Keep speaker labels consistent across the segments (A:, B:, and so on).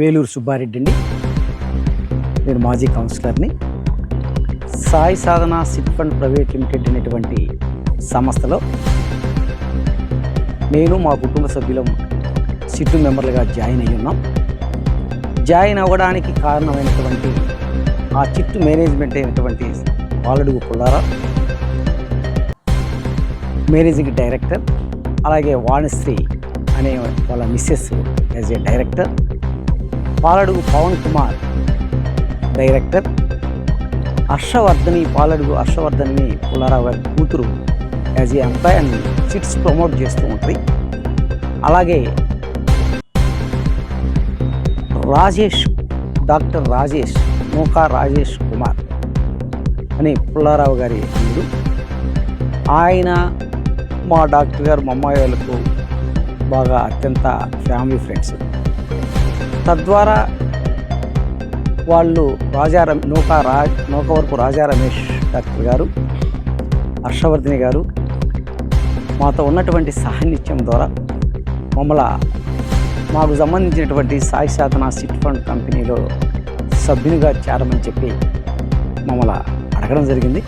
A: వేలూరు సుబ్బారెడ్డి అండి నేను మాజీ కౌన్సిలర్ని. Sai Sadhana chit fund private limited అనేటువంటి సంస్థలో నేను మా కుటుంబ సభ్యులం సిట్టు మెంబర్లుగా జాయిన్ అయి ఉన్నాం. జాయిన్ అవ్వడానికి కారణమైనటువంటి ఆ చిట్టు మేనేజ్మెంట్ అయినటువంటి పాలడుగు పుల్లారా మేనేజింగ్ డైరెక్టర్ అలాగే వాణిశ్రీ అనే వాళ్ళ Mrs as a director Paladugu Pavan Kumar. Director Harshavardhani Paladugu హర్షవర్ధన్ని Pullarao గారి కూతురు as a employee and chits promote చేస్తూ ఉంటుంది అలాగే రాజేష్ డాక్టర్ రాజేష్ మోకా రాజేష్ కుమార్ అని పుల్లారావు గారి అల్లుడు ఆయన మా డాక్టర్ గారు మా అమ్మాయి వాళ్ళకు బాగా అత్యంత ఫ్యామిలీ ఫ్రెండ్స్. తద్వారా వాళ్ళు రాజా రమ్ రా నూక వరకు రాజా రమేష్ డాక్టర్ గారు హర్షవర్ధిని గారు మాతో ఉన్నటువంటి సాన్నిధ్యం ద్వారా మమ్మల్ని మాకు సంబంధించినటువంటి సాయి సాధన సిట్ ఫండ్ కంపెనీలో సభ్యునిగా చేరమని చెప్పి మమ్మల్ని అడగడం జరిగింది.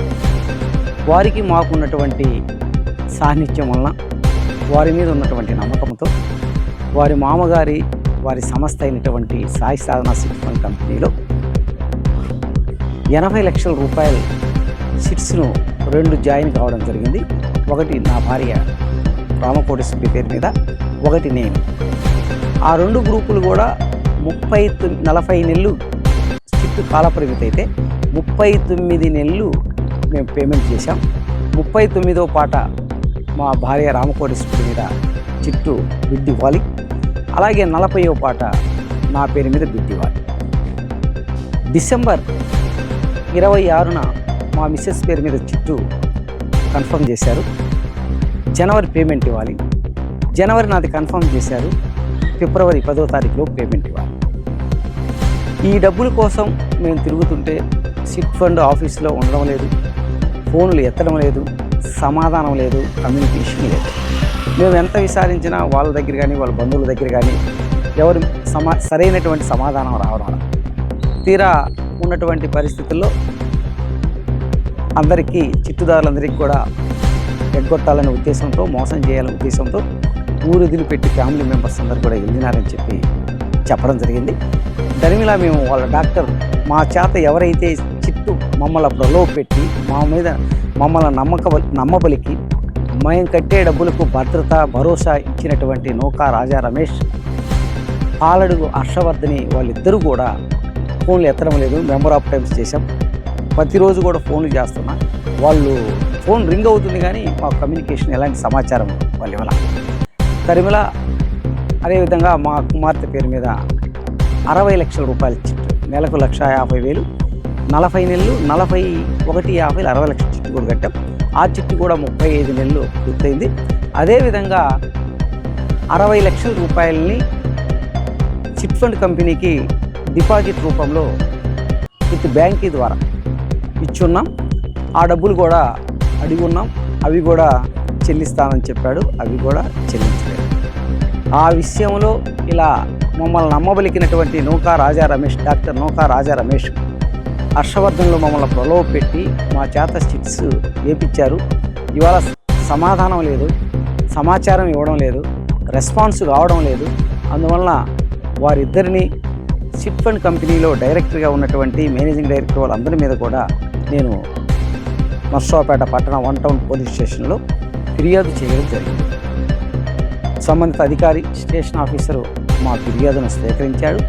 A: వారికి మాకు ఉన్నటువంటి సాన్నిధ్యం వలన వారి మీద ఉన్నటువంటి నమ్మకంతో వారి మామగారి వారి సంస్థ అయినటువంటి సాయి సాధన సిట్ ఫండ్ కంపెనీలో ఎనభై లక్షల రూపాయల సిట్స్ను రెండు జాయిన్ కావడం జరిగింది. ఒకటి నా భార్య రామకోటేశ్వరి పేరు మీద ఒకటి నేను. ఆ రెండు గ్రూపులు కూడా ముప్పై నలభై నెలలు చిట్టు కాలపరిమితి అయితే ముప్పై తొమ్మిది నెలలు మేము పేమెంట్ చేశాం. ముప్పై తొమ్మిదో పాట మా భార్య రామకోటేశ్వరి మీద చిట్టు బిడ్డి ఇవ్వాలి అలాగే నలభైవ పాట నా పేరు మీద బిడ్డివాడు డిసెంబర్ ఇరవై ఆరున మా మిస్సెస్ పేరు మీద చుట్టూ కన్ఫర్మ్ చేశారు. జనవరి పేమెంట్ ఇవ్వాలి. జనవరి నాది కన్ఫర్మ్ చేశారు. ఫిబ్రవరి పదో తారీఖులో పేమెంట్ ఇవ్వాలి. ఈ డబ్బుల కోసం మేము తిరుగుతుంటే సిట్ ఫండ్ ఆఫీస్లో ఉండడం లేదు. ఫోన్లు ఎత్తడం లేదు. సమాధానం లేదు కమ్యూనికేషన్ లేదు. మేము ఎంత విచారించినా వాళ్ళ దగ్గర కానీ వాళ్ళ బంధువుల దగ్గర కానీ ఎవరు సమా సరైనటువంటి సమాధానం రావడం తీరా ఉన్నటువంటి పరిస్థితుల్లో అందరికీ చిట్టుదారులందరికీ కూడా ఎగ్గొట్టాలనే ఉద్దేశంతో మోసం చేయాలనే ఉద్దేశంతో ఊరు పెట్టి ఫ్యామిలీ మెంబర్స్ అందరు కూడా వెళ్ళినారని చెప్పి చెప్పడం జరిగింది. దరిమిలా మేము వాళ్ళ డాక్టర్ మా చేత ఎవరైతే చిట్టు మమ్మల్ని ప్రలోభ పెట్టి మా మీద మమ్మల్ని నమ్మక నమ్మబలికి మేము కట్టే డబ్బులకు భద్రత భరోసా ఇచ్చినటువంటి నౌకా రాజా రమేష్ పాలడుగు హర్షవర్ధని వాళ్ళిద్దరూ కూడా ఫోన్లు ఎత్తడం లేదు. మెంబర్ ఆఫ్ టైమ్స్ చేశాం. ప్రతిరోజు కూడా ఫోన్లు చేస్తున్నా. వాళ్ళు ఫోన్ రింగ్ అవుతుంది కానీ మా కమ్యూనికేషన్ ఎలాంటి సమాచారం వాళ్ళు ఇవ్వాల. తరిమిల అదేవిధంగా మా కుమార్తె పేరు మీద అరవై లక్షల రూపాయలు చిట్టు నెలకు లక్ష యాభై వేలు. నలభై నెలలు నలభై ఒకటి యాభై అరవై లక్షల చిట్టు కూడా కట్టాం. ఆ చిట్టు కూడా ముప్పై ఐదు నెలలు పూర్తయింది. అదేవిధంగా అరవై లక్షల రూపాయలని చిట్ ఫండ్ కంపెనీకి డిపాజిట్ రూపంలో విత్ బ్యాంకీ ద్వారా ఇచ్చున్నాం. ఆ డబ్బులు కూడా అడిగి ఉన్నాం. అవి కూడా చెల్లిస్తానని చెప్పాడు. అవి కూడా చెల్లించలేదు. ఆ విషయంలో ఇలా మమ్మల్ని నమ్మబలికినటువంటి నౌకా రాజా రమేష్ డాక్టర్ నౌకా రాజా రమేష్ హర్షవర్ధన్లో మమ్మల్ని ప్రలోభ పెట్టి మా చేత స్టిక్స్ వేపించారు ఇవాళ సమాధానం లేదు సమాచారం ఇవ్వడం లేదు రెస్పాన్స్ కావడం లేదు. అందువలన వారిద్దరిని చిట్ ఫండ్ కంపెనీలో డైరెక్టర్గా ఉన్నటువంటి మేనేజింగ్ డైరెక్టర్ వాళ్ళందరి మీద కూడా నేను నర్సాపేట పట్టణ వన్ టౌన్ పోలీస్ స్టేషన్లో ఫిర్యాదు చేయడం జరిగింది. సంబంధిత అధికారి స్టేషన్ ఆఫీసరు మా ఫిర్యాదును స్వీకరించాడు.